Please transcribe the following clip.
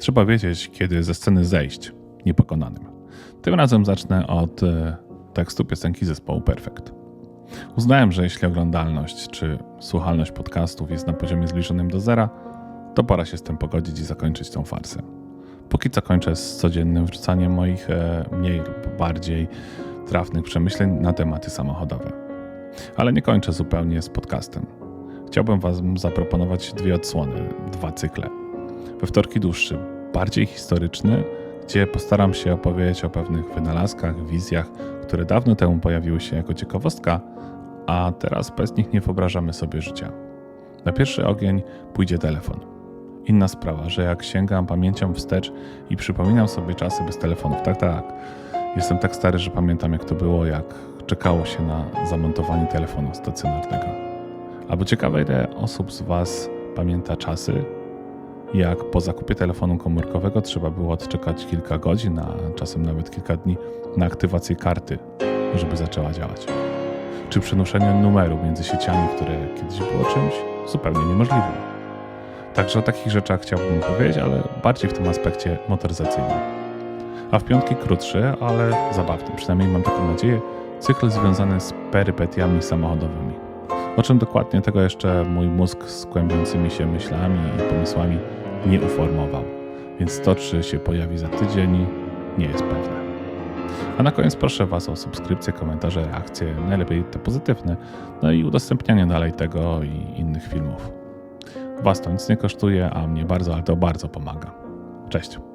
Trzeba wiedzieć, kiedy ze sceny zejść niepokonanym. Tym razem zacznę od e, tekstu piosenki zespołu Perfect. Uznałem, że jeśli oglądalność czy słuchalność podcastów jest na poziomie zbliżonym do zera, to pora się z tym pogodzić i zakończyć tą farsę. Póki co kończę z codziennym wrzucaniem moich e, mniej lub bardziej trafnych przemyśleń na tematy samochodowe. Ale nie kończę zupełnie z podcastem. Chciałbym Wam zaproponować dwie odsłony, dwa cykle. We wtorki dłuższy, bardziej historyczny, gdzie postaram się opowiedzieć o pewnych wynalazkach, wizjach, które dawno temu pojawiły się jako ciekawostka, a teraz bez nich nie wyobrażamy sobie życia. Na pierwszy ogień pójdzie telefon. Inna sprawa, że jak sięgam pamięcią wstecz i przypominam sobie czasy bez telefonów, tak, tak. Jestem tak stary, że pamiętam jak to było, jak czekało się na zamontowanie telefonu stacjonarnego. Albo ciekawe, ile osób z Was pamięta czasy, jak po zakupie telefonu komórkowego trzeba było odczekać kilka godzin, a czasem nawet kilka dni na aktywację karty, żeby zaczęła działać. Czy przenoszenie numeru między sieciami, które kiedyś było czymś zupełnie niemożliwym. Także o takich rzeczach chciałbym powiedzieć, ale bardziej w tym aspekcie motoryzacyjnym. A w piątki krótszy, ale zabawny, przynajmniej mam taką nadzieję, cykl związany z perypetiami samochodowymi. O czym dokładnie tego jeszcze mój mózg z kłębiącymi się myślami i pomysłami nie uformował, więc to, czy się pojawi za tydzień, nie jest pewne. A na koniec proszę Was o subskrypcję, komentarze, reakcje, najlepiej te pozytywne, no i udostępnianie dalej tego i innych filmów. Was to nic nie kosztuje, a mnie bardzo, ale to bardzo pomaga. Cześć.